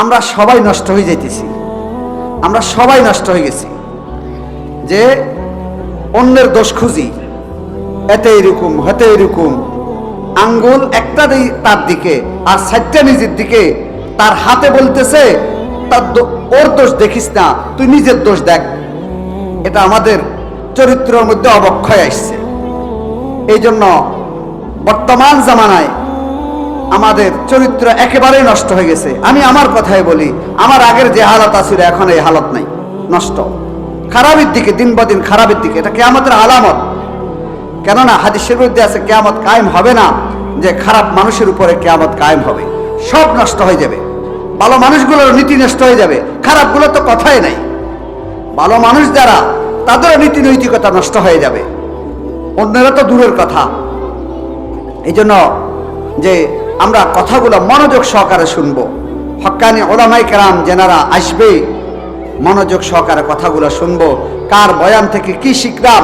আমরা সবাই নষ্ট হয়ে যাইতেছি। আমরা সবাই নষ্ট হয়ে গেছি। যে অন্যের দোষ খুঁজি এতে এরকম হতে এরকম আঙ্গুল একটা তার দিকে, আর সাইডটা নিজের দিকে। তার হাতে বলতেছে, তার ওর দোষ দেখিস না, তুই নিজের দোষ দেখ। এটা আমাদের চরিত্রের মধ্যে অবক্ষয় আসছে। এই জন্য বর্তমান জামানায় আমাদের চরিত্র একেবারেই নষ্ট হয়ে গেছে। আমি আমার কথাই বলি, আমার আগের যে হালত আছিল, এখন এই হালত নাই, নষ্ট। খারাপের দিকে, দিন দিন খারাপের দিকে, এটা কেয়ামতের আলামত। কেননা হাদিসের মধ্যে আছে, কেয়ামত কায়েম হবে না, যে খারাপ মানুষের উপরে কেয়ামত কায়েম হবে। সব নষ্ট হয়ে যাবে। ভালো মানুষগুলোর নীতি নষ্ট হয়ে যাবে। খারাপগুলো তো কথাই নাই। ভালো মানুষ যারা, তাদেরও নীতি নৈতিকতা নষ্ট হয়ে যাবে। অন্যরা তো দূরের কথা। এই জন্য যে আমরা কথাগুলো মনোযোগ সহকারে শুনব। হক্কানি ওলামাই কেরাম যেনারা আসবে, মনোযোগ সহকারে কথাগুলো শুনব। কার বয়ান থেকে কি শিখলাম,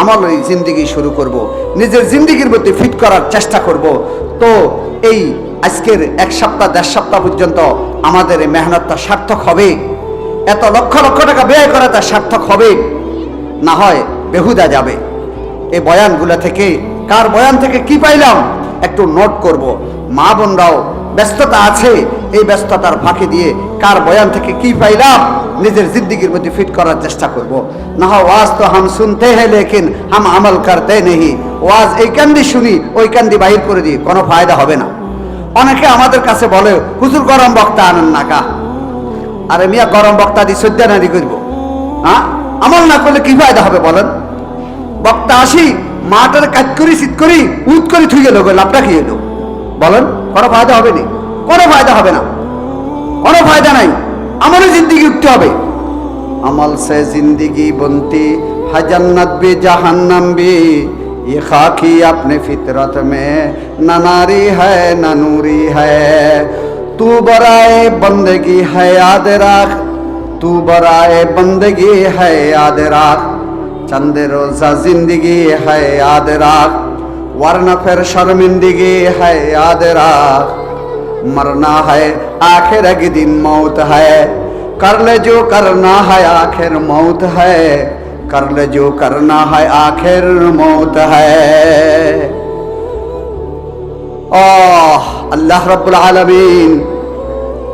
আমল ওই জিন্দিগি শুরু করব। নিজের জিন্দিগির প্রতি ফিট করার চেষ্টা করব। তো এই আজকের এক সপ্তাহ, দেড় সপ্তাহ পর্যন্ত আমাদের এই মেহনতটা সার্থক হবে। এত লক্ষ লক্ষ টাকা ব্যয় করা তা সার্থক হবে। না হয় বেহুদা যাবে। এই বয়ানগুলো থেকে কার বয়ান থেকে কি পাইলাম, একটু নোট করব। মা বোনরাও ব্যস্ততা আছে, এই ব্যস্ততার ফাঁকি দিয়ে কার বয়ান থেকে কি পাইলাম? নিজের জিন্দিগির মধ্যে ফিট করার চেষ্টা করব। না ওয়াজ তো হাম শুনতে হে লেকিন হাম আমল করতে নেহি। ওয়াজ এই কান্দি শুনি, ওই কান্দি বাহির করে দিই কোনো ফায়দা হবে না। অনেকে আমাদের কাছে বলে, হুজুর, গরম বক্তা আনেন না কা? আরে মিয়া, গরম বক্তা দিয়ে সজ্জা নারী করব? হ্যাঁ আমল না করলে কি ফায়দা হবে বলেন? বক্তা আসি, মাটার কাজ করি শীত করি, উত করি থুই গেল লাভটা কি এলো বলেন, কোনো ফায়দা হবেনি কোনো ফায়দা হবে না। কোনো ফায়দা নাই। আমারও জিন্দিগি উঠতে হবে। আমল সে জিন্দিগি বন্তি, হাজান্নাত বি জাহান্নাম বি। ये खाकी अपने फितरत में न नारी है न नूरी है तू बराए बंदगी है याद राख तू बराए बंदगी है याद राख चंद रोजा जिंदगी है याद राख वरना फिर शर्मिंदगी है याद रख मरना है आखिर एक दिन मौत है कर ले जो करना है आखिर मौत है कर ले जो करना है आखिर मौत है আহ আল্লাহ রব্বুল আলামিন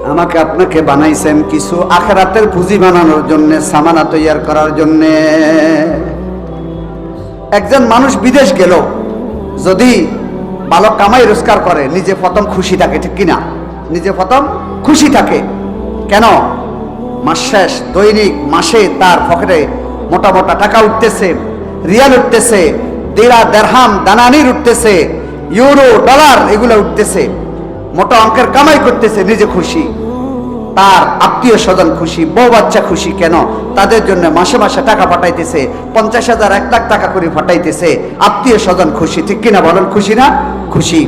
আমাকে আপনাকে বানাইছেন কিছু আখেরাতের পুঁজি বানানোর জন্য সামানা তৈয়ার করার জন্য একজন মানুষ বিদেশ গেল যদি ভালো কামাই রোজগার করে, নিজে প্রথম খুশি থাকে, ঠিক কিনা? নিজে প্রথম খুশি থাকে। কেন? মাস শেষ, দৈনিক, মাসে তার পকেটে মোটা মোটা টাকা উঠতেছে, রিয়াল উঠতেছে, দেড়া দেড়হাম দানানির উঠতেছে, ইউরো, ডলার, এগুলো উঠতেছে। মোটা অঙ্কের কামাই করতেছে, নিজে খুশি। তার আত্মীয় স্বজন খুশি, বউ বাচ্চা খুশি কেন? তাদের জন্য মাসে মাসে টাকা পাঠাইতেছে, পঞ্চাশ হাজার, এক লাখ টাকা করে পাঠাইতেছে। আত্মীয় স্বজন খুশি, ঠিক কিনা বলেন খুশি না? খুশি।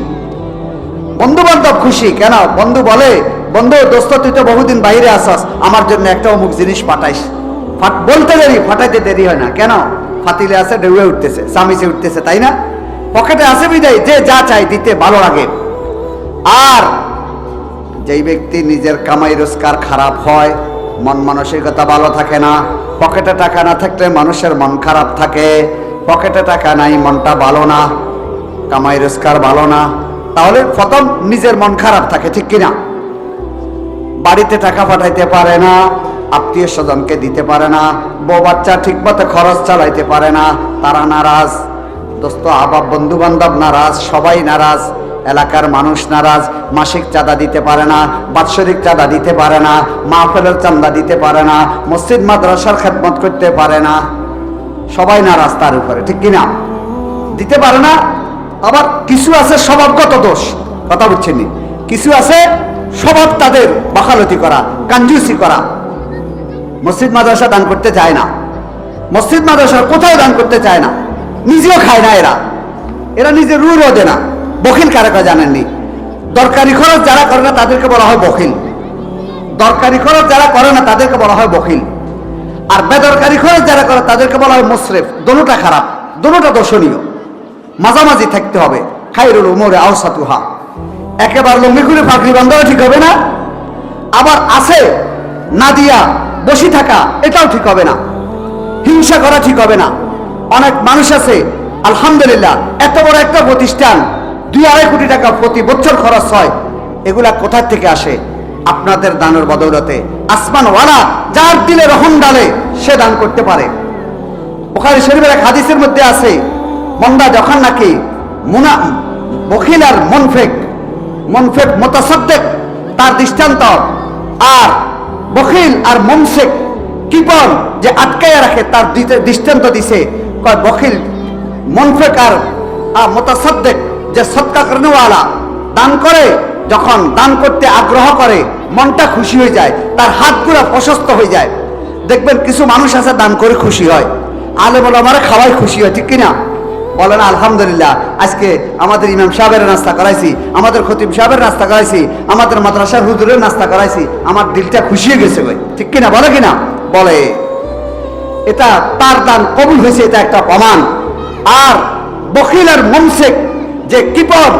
বন্ধু বান্ধব খুশি কেন? বন্ধু বলে, বন্ধু, দোস্ত, তুই তো বহুদিন বাইরে আসাস আমার জন্য একটা অমুক জিনিস পাঠাইস। বলতে দেরি, ফাটাইতে দেরি হয় না। কেন? ফাতিলে আছে, ডেউয়ে উঠতেছে চামিচে উঠতেছে, তাই না? পকেটে আছে বিদায়, যে যা চাই দিতে ভালো লাগে। আর যেই ব্যক্তি নিজের কামাই রোজগার খারাপ হয়, মন মানসিকতা ভালো থাকে না, পকেটে টাকা না থাকলে মানুষের মন খারাপ থাকে, পকেটে টাকা নাই, মনটা ভালো না, কামাই রোজগার ভালো না, তাহলে প্রথম নিজের মন খারাপ থাকে, ঠিক কিনা? বাড়িতে টাকা পাঠাইতে পারে না, আত্মীয় স্বজনকে দিতে পারে না, বউ বাচ্চা ঠিক মতো খরচ চালাইতে পারে না, তারা নারাজ, দোস্ত, আবাব বন্ধু বান্ধব নারাজ, সবাই নারাজ এলাকার মানুষ নারাজ, মাসিক চাঁদা দিতে পারে না, বাৎসরিক চাঁদা দিতে পারে না, মাহফিলের চান্দা দিতে পারে না, মসজিদ, মাদ্রাসার খেদমত করতে পারে না। সবাই নারাজ তার উপরে, ঠিক কিনা? দিতে পারে না, আবার কিছু আছে স্বভাবগত দোষ, কথা বুঝছেন? কিছু আছে স্বভাব তাদের বাকালতি করা, কাঞ্জুসি করা। মসজিদ, মাদ্রাসা দান করতে চায় না। মসজিদ, মাদ্রাসা কোথাও দান করতে চায় না। নিজেও খায় না এরা। এরা নিজে রু রোজে না। বখিল কারা জানেননি? দরকারি খরচ যারা করে না তাদেরকে বলা হয় বখিল। দরকারি খরচ যারা করে না তাদেরকে বলা হয় বখিল। আর বেদরকারি খরচ যারা করে তাদেরকে বলা হয় মুসরেফ দোনোটা খারাপ দোনোটা দর্শনীয়। মাঝামাঝি থাকতে হবে। খাইরুল উমরে আওসাতুহা। একেবারে লম্বি করে পাগড়ি বান্ধাও ঠিক হবে না। আবার আছে না দিয়া বসে থাকা, এটাও ঠিক হবে না। হিংসা করা ঠিক হবে না। অনেক মানুষ আছে, আলহামদুলিল্লাহ, এত বড় একটা প্রতিষ্ঠান দুই আড়াই কোটি টাকা প্রতি বছর খরচ হয়। এগুলা কোথা থেকে আসে? আপনাদের দানের বদৌলতে আসমানওয়ালা যার দিলে রহম ডালে সে দান করতে পারে। ওখানে শরীফের এক হাদিসের মধ্যে আছে, মন্দা যখন নাকি মুনা বখিল আর মনফেক মনফেক মোতাসদ্দেক, তার দৃষ্টান্ত, আর বখিল আর মনসেক কিপন যে আটকাইয়া রাখে তার দৃষ্টান্ত দিছে, কয় বখিল, মনফেক আর মোতাসদ্দেক যে সৎকা করেনওয়ালা দান করে, যখন দান করতে আগ্রহ করে, মনটা খুশি হয়ে যায়, তার হাতগুলো প্রশস্ত হয়ে যায়। দেখবেন কিছু মানুষ আছে দান করে খুশি হয়। আলে বলে আমার খাওয়াই খুশি হয়, ঠিক কিনা? বলেন, আলহামদুলিল্লাহ, আজকে আমাদের ইমাম সাহেবের নাস্তা করাইছি, আমাদের খতিব সাহেবের নাস্তা করাইছি, আমাদের মাদ্রাসার হুজুরের নাস্তা করাইছি, আমার দিলটা খুশি হয়ে গেছে ভাই। ঠিক কিনা, বলে কিনা? বলে, এটা তার দান কবুল হয়েছে, এটা একটা প্রমাণ। আর বকিল আর যে কিপন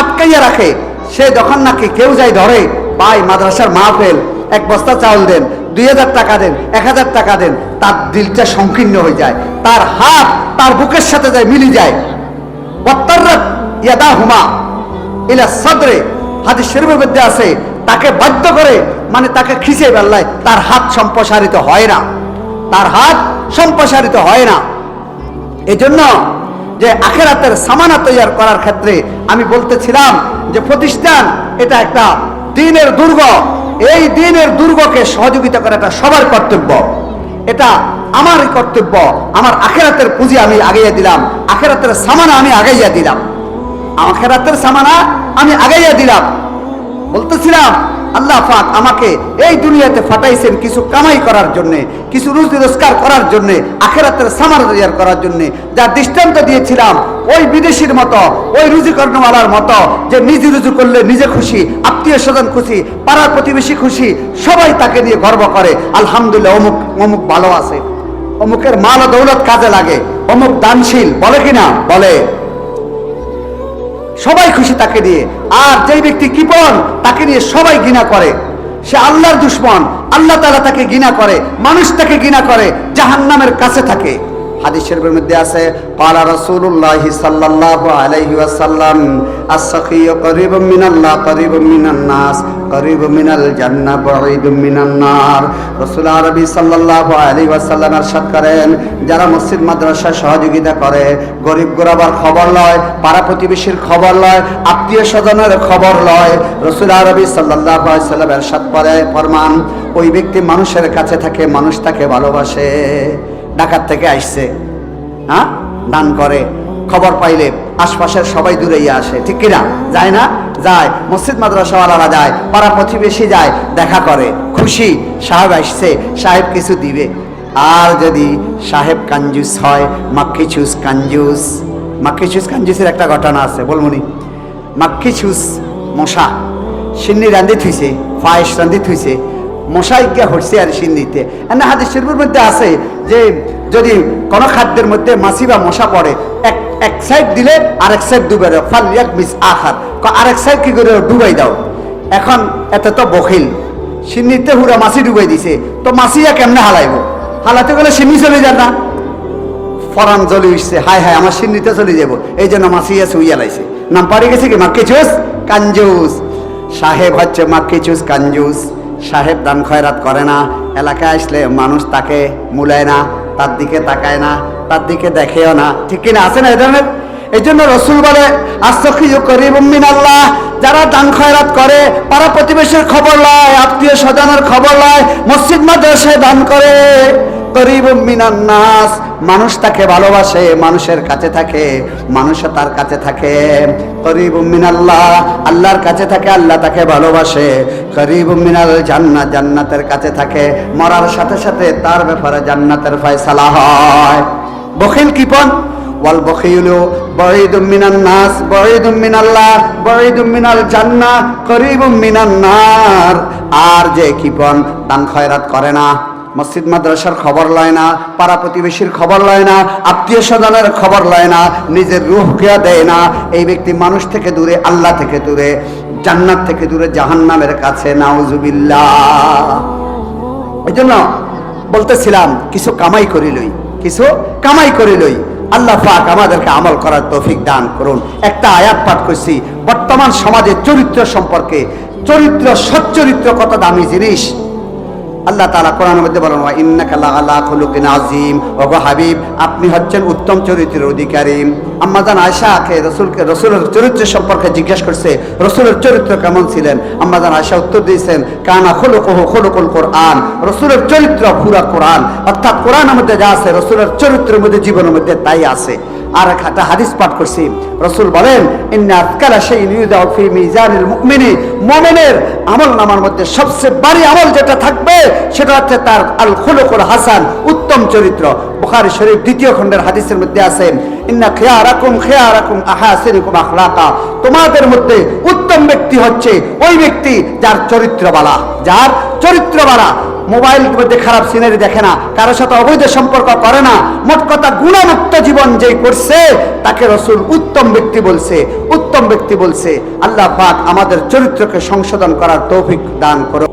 আটকাইয়া রাখে, সে যখন নাকি কেউ যায় ধরে, ভাই, মাদ্রাসার মাহফেল, এক বস্তা চাউল দেন, দুই হাজার টাকা দেন, এক হাজার টাকা দেন, তার দিলটা সংকীর্ণ হয়ে যায়, তার হাত তার বুকের সাথে যায়, মিলি যায়। হুমা ইলা সদরে, হাদিস শরীফের মধ্যে আছে, তাকে বাধ্য করে মানে তাকে খিচে বেল্লায় তার হাত সম্প্রসারিত হয় না। তার হাত সম্প্রসারিত হয় না। এজন্য যে আখেরাতের সামানা তৈয়ার করার ক্ষেত্রে আমি বলতেছিলাম যে প্রতিষ্ঠান এটা একটা দিনের দুর্গ। এই দিনের দুর্গকে সহযোগিতা করা এটা সবার কর্তব্য। এটা আমার কর্তব্য। আমার আখেরাতের পুঁজি আমি আগাইয়া দিলাম। আখেরাতের সামানা আমি আগাইয়া দিলাম। আখেরাতের সামানা আমি আগাইয়া দিলাম। বলতেছিলাম আল্লাহ পাক আমাকে এই দুনিয়াতে ফাটাইছেন কিছু কামাই করার জন্য, কিছু রুজি রোজগার করার জন্য, আখেরাতের সামার তৈয়ার করার জন্য। যা দৃষ্টান্ত দিয়েছিলাম, ওই বিদেশির মতো, ওই রুজি কর্ণওয়ালার মতো, যে নিজে রুজু করলে নিজে খুশি, আত্মীয় স্বজন খুশি, পাড়ার প্রতিবেশী খুশি, সবাই তাকে নিয়ে গর্ব করে। আলহামদুলিল্লাহ, অমুক অমুক ভালো আছে। অমুকের মাল দৌলত কাজে লাগে। অমুক দানশীল, বলে কিনা? বলে সবাই খুশি তাকে দিয়ে। আর যেই ব্যক্তি কৃপণ, তাকে নিয়ে সবাই ঘৃণা করে। সে আল্লাহর দুশ্মন, আল্লাহ তালা তাকে ঘৃণা করে, মানুষ তাকে ঘৃণা করে, জাহান্নামের কাছে থাকে। হাদিস শরীফের মধ্যে আছে পালা রাসূলুল্লাহ সাল্লাল্লাহু আলাইহি ওয়াসাল্লাম আস-সাখিয়্যু করিবুম মিনাল্লাহ করিবুম মিনান নাস করিবুম মিনাল জান্নাহ বাঈদুম মিনান নার রাসূল আরবি সাল্লাল্লাহু আলাইহি ওয়াসাল্লাম ارشاد করেন যারা মসজিদ মাদ্রাসায় সহযোগিতা করে গরিব গোরাবার খবর লয় পাড়া প্রতিবেশীর খবর লয় আত্মীয় স্বজনের খবর লয় রসুল আরবি সাল্লাল্লাহু আলাইহি সাল্লাম ارشاد করে ফরমান ওই ব্যক্তি মানুষের কাছে থাকে মানুষ তাকে ভালোবাসে ঢাকার থেকে আসছে হ্যাঁ? দান করে, খবর পাইলে আশপাশের সবাই দূরে আসে, ঠিক কিনা? যায় না? যায়। মসজিদ মাদ্রাসাওয়ালারা যায়, পাড়া প্রতিবেশী যায়, দেখা করে। খুশি, সাহেব আসছে, সাহেব কিছু দিবে। আর যদি সাহেব কাঞ্জুস হয় মাক্কি চুস কাঞ্জুস। মাক্কি চুস কাঞ্জুসের একটা ঘটনা আছে বলমনি মাক্কি চুস মশা, সিন্নি রান্ধি থুইছে পায়েস রান্ধি থুইছে মশাই গিয়া হচ্ছে আর সিন্নিতে এনে হাদিস শরীফের মধ্যে আছে যে যদি কোনো খাদ্যের মধ্যে মাছি বা মশা পড়ে, এক এক সাইড দিলে আরেক সাইড ডুবে দাও, ফাল এক মিস আখার। আরেক সাইড কি করে ডুবাই দাও? এখন এত তো বখিল। সিন্নিতে হুরা মাছি ডুবাই দিছে। তো মাছিয়া কেমনে হালাইব? হালাতে গেলে সিন্নি চলে যান না। ফরান জ্বলি উঠছে, হায় হায়, আমার সিন্নিতে চলে যাব। এই জন্য মাসিয়া সুইয়া লাইছে। নাম পারি গেছে কি? মাক্কি চুস? কাঞ্জুস। সাহেব হচ্ছে মাক্কি চুস, কাঞ্জুস। সাহেব দান খয়রাত করে না, এলাকায় আসলে মানুষ তাকে মুলায় না, তার দিকে তাকায় না, তার দিকে দেখেও না। ঠিক কিনা আছে না এ ধরনের? এই জন্য রসুল বলে আস্তখিও আল্লাহ যারা দান খয়রাত করে, পাড়া প্রতিবেশীর খবর লয়, আত্মীয় স্বজনের খবর লয়, মসজিদ মাদ্রাসায় দান করে। নাস। মানুষ তাকে ভালোবাসে, মানুষের কাছে থাকে মানুষও তার কাছে থাকে। করিব মিনাল্লাহ, আল্লাহর কাছে থাকে, আল্লাহ তাকে ভালোবাসে। করিব মিনাল জান্নাত জান্নাতের কাছে থাকে। মরার সাথে সাথে তার ব্যাপারে জান্নাতের ফয়সালা হয়। বখিল কিপন ওয়াল বখিলু বঈদুম মিনান নাস বঈদুম মিনাল্লাহ বঈদুম মিনাল করিবুম মিনান নার। আর যে কিপন দান খয়রাত করে না। মসজিদ, মাদ্রাসার খবর লয় না, পাড়া প্রতিবেশীর খবর লয় না, আত্মীয় স্বজনের খবর লয় না, নিজের রুহকে দেয় না। এই ব্যক্তি মানুষ থেকে দূরে, আল্লাহ থেকে দূরে, জান্নাত থেকে দূরে, জাহান্নামের কাছে ওই জন্য বলতেছিলাম, কিছু কামাই করিলই কিছু কামাই করিলই আল্লাহ পাক আমাদেরকে আমল করার তৌফিক দান করুন। একটা আয়াত পাঠ করছি, বর্তমান সমাজে চরিত্র সম্পর্কে, চরিত্র, সচ্চরিত্র কত দামি জিনিস? আল্লাহ তাআলা কোরআনের মধ্যে বলেন, ওয়া ইন্নাকা লাআলা খুলুকিন আযীম। ওগো হাবিব, আপনি হচ্ছেন উত্তম চরিত্রের অধিকারী। আম্মা জান আয়েশাকে রাসূলকে, রাসূলের চরিত্র সম্পর্কে জিজ্ঞেস করছে, রাসূলের চরিত্র কেমন ছিলেন? আম্মা জান আয়েশা উত্তর দিয়েছেন, কানা খুলুকুহু খুলুকুল কোরআন। রাসূলের চরিত্র পুরা কোরআন। অর্থাৎ কোরআনের মধ্যে যা আছে, রাসূলের চরিত্রের মধ্যে, জীবনের মধ্যে তাই আছে। আর একটা হাদিস পাঠ করছি। রসুল বলেন মুমিনের আমল নামার মধ্যে সবচেয়ে ভারী আমল যেটা থাকবে, সেটা হচ্ছে তার আল খুলুকুল হাসান, উত্তম চরিত্র। বুখারী শরীফ দ্বিতীয় খণ্ডের হাদিসের মধ্যে আছে, ইন্না খিয়ারাকুম খিয়ারাকুম আহাসিনুকুম আখলাকা। তোমাদের মধ্যে উত্তম ব্যক্তি হচ্ছে ওই ব্যক্তি যার চরিত্রবালা, যার চরিত্র বালা মোবাইল মধ্যে খারাপ সিনারি দেখে না কারোর সাথে অবৈধ সম্পর্ক করে না, মোট কথা গুণমুক্ত জীবন যেই করছে, তাকে রসুল উত্তম ব্যক্তি বলছে, উত্তম ব্যক্তি বলছে, আল্লাহ পাক আমাদের চরিত্রকে সংশোধন করার তৌফিক দান করো